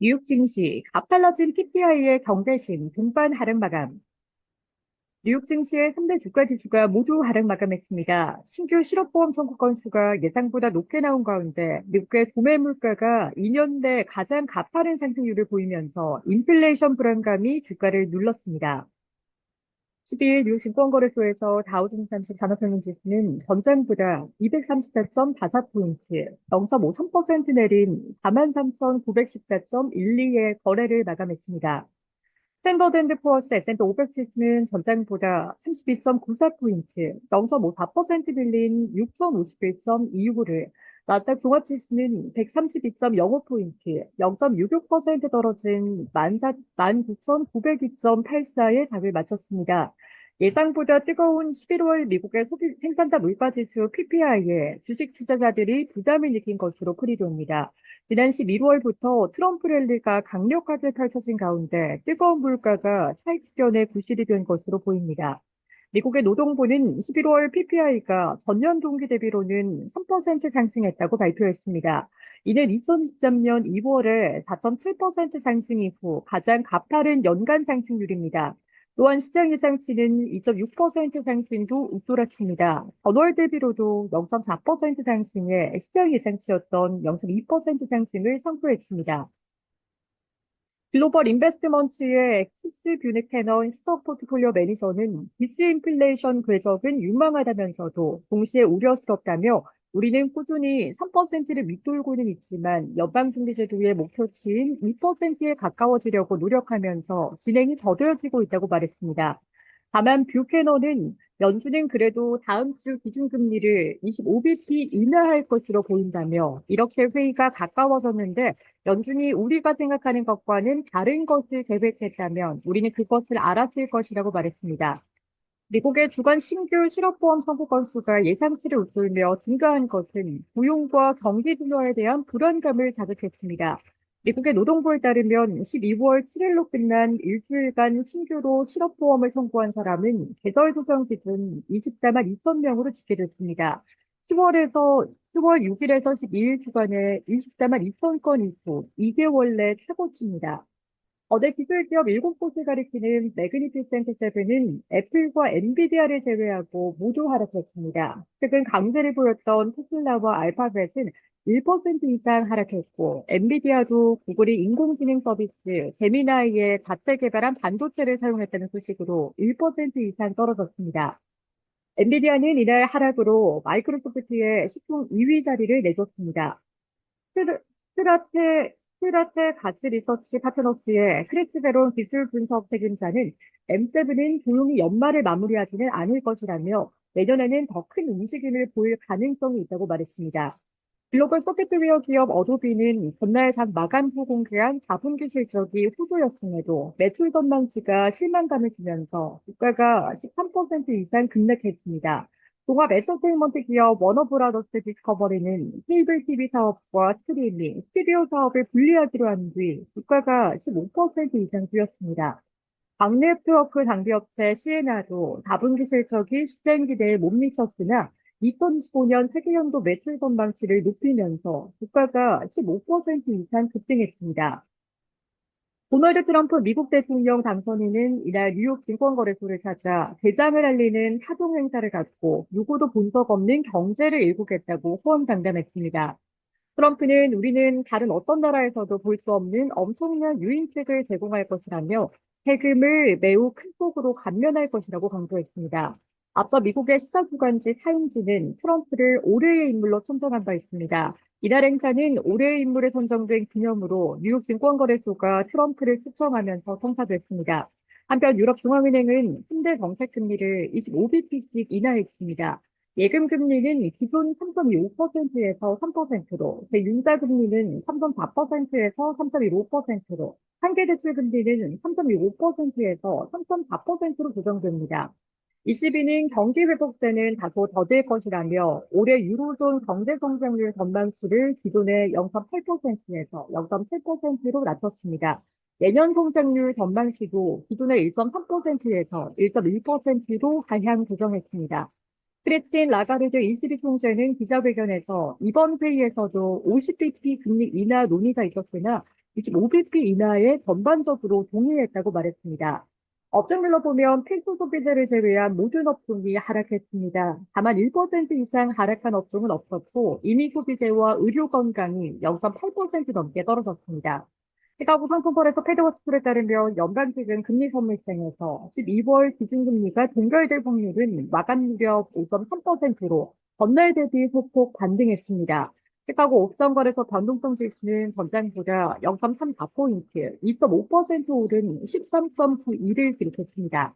뉴욕 증시 가팔라진 PPI의 경대심 등반 하락 마감. 뉴욕 증시의 3대 주가 지수가 모두 하락 마감했습니다. 신규 실업보험 청구 건수가 예상보다 높게 나온 가운데 미국의 도매 물가가 2년 내 가장 가파른 상승률을 보이면서 인플레이션 불안감이 주가를 눌렀습니다. 12일 뉴욕 증권거래소에서 다우존스 30 산업평균지수는 전장보다 234.54포인트, 0.53% 내린 43,914.12의 거래를 마감했습니다. 스탠더드앤드푸어스 S&P 500 지수는 전장보다 32.94포인트, 0.54% 밀린 6,051.25를, 나스닥 종합지수는 132.05포인트, 0.66% 떨어진 19,902.84의 장을 마쳤습니다. 예상보다 뜨거운 11월 미국의 소비 생산자 물가지수 PPI에 주식 투자자들이 부담을 느낀 것으로 풀이됩니다. 지난 11월부터 트럼프 랠리가 강력하게 펼쳐진 가운데 뜨거운 물가가 차익 실현에 부실이 된 것으로 보입니다. 미국의 노동부는 11월 PPI가 전년 동기 대비로는 3% 상승했다고 발표했습니다. 이는 2023년 2월에 4.7% 상승 이후 가장 가파른 연간 상승률입니다. 또한 시장 예상치는 2.6% 상승도 웃돌았습니다. 전월 대비로도 0.4% 상승에 시장 예상치였던 0.2% 상승을 선포했습니다. 글로벌 인베스트먼트의 엑시스 뷰네캐넌 스톡 포트폴리오 매니저는 디스인플레이션 궤적은 유망하다면서도 동시에 우려스럽다며 우리는 꾸준히 3%를 밑돌고는 있지만 연방준비제도의 목표치인 2%에 가까워지려고 노력하면서 진행이 더뎌지고 있다고 말했습니다. 다만 뷰캐너는 연준은 그래도 다음 주 기준금리를 25bp 인하할 것으로 보인다며 이렇게 회의가 가까워졌는데 연준이 우리가 생각하는 것과는 다른 것을 계획했다면 우리는 그것을 알았을 것이라고 말했습니다. 미국의 주간 신규 실업보험 청구 건수가 예상치를 웃돌며 증가한 것은 고용과 경기 둔화에 대한 불안감을 자극했습니다. 미국의 노동부에 따르면 12월 7일로 끝난 일주일간 신규로 실업보험을 청구한 사람은 계절 조정 기준 24만 2천 명으로 집계됐습니다. 10월에서 10월 6일에서 12일 주간에 24만 2천 건 이후 2개월 내 최고치입니다. 어제 기술 기업 7곳을 가리키는 매그니피센트 세븐은 애플과 엔비디아를 제외하고 모두 하락했습니다. 최근 강세를 보였던 테슬라와 알파벳은 1% 이상 하락했고 엔비디아도 구글이 인공지능 서비스 제미나이에 자체 개발한 반도체를 사용했다는 소식으로 1% 이상 떨어졌습니다. 엔비디아는 이날 하락으로 마이크로소프트의 시총 2위 자리를 내줬습니다. 스라테, 스라테 가스 리서치 파트너스의 크리스 베론 기술 분석 책임자는 M7은 조용히 연말을 마무리하지는 않을 것이라며 내년에는 더 큰 움직임을 보일 가능성이 있다고 말했습니다. 글로벌 소프트웨어 기업 어도비는 전날 장 마감 후 공개한 4분기 실적이 호조였음에도 매출 전망치가 실망감을 주면서 주가가 13% 이상 급락했습니다. 종합 엔터테인먼트 기업 워너브라더스 디스커버리는 케이블 TV 사업과 스트리밍, 스튜디오 사업을 분리하기로 한 뒤 주가가 15% 이상 뛰었습니다. 박네트워크 장비업체 시에나도 4분기 실적이 시장 기대에 못 미쳤으나 2025년 세계연도 매출 전망치를 높이면서 주가가 15% 이상 급등했습니다. 도널드 트럼프 미국 대통령 당선인은 이날 뉴욕 증권거래소를 찾아 대장을 알리는 타동 행사를 갖고 누구도 본 적 없는 경제를 일구겠다고 호언장담했습니다. 트럼프는 우리는 다른 어떤 나라에서도 볼 수 없는 엄청난 유인책을 제공할 것이라며 세금을 매우 큰 폭으로 감면할 것이라고 강조했습니다. 앞서 미국의 시사주간지 타임즈는 트럼프를 올해의 인물로 선정한 바 있습니다. 이날 행사는 올해의 인물에 선정된 기념으로 뉴욕 증권거래소가 트럼프를 추천하면서 성사됐습니다. 한편 유럽중앙은행은 현대 정책 금리를 25bp씩 인하했습니다. 예금 금리는 기존 3.25%에서 3%로, 제6자금리는 3.4%에서 3.15%로, 한계 대출 금리는 3.25%에서 3.4%로 조정됩니다. ECB는 경기 회복세는 다소 더딜 것이라며 올해 유로존 경제 성장률 전망치를 기존의 0.8%에서 0.7%로 낮췄습니다. 내년 성장률 전망치도 기존의 1.3%에서 1.1%로 하향 조정했습니다. 크리스틴 라가르드 ECB 총재는 기자회견에서 이번 회의에서도 50bp 금리 인하 논의가 있었으나 25bp 인하에 전반적으로 동의했다고 말했습니다. 업종별로 보면 필수 소비재를 제외한 모든 업종이 하락했습니다. 다만 1% 이상 하락한 업종은 없었고 이미 소비재와 의료 건강이 0.8% 넘게 떨어졌습니다. 시카고 상품권에서 패드워스쿨에 따르면 연간 기준 금리 선물 시장에서 12월 기준금리가 동결될 확률은 마감 무렵 5.3%로 전날 대비 소폭 반등했습니다. 시카고 옵션 거래소 변동성 지수는 전장보다 0.34포인트, 2.5% 오른 13.92를 기록했습니다.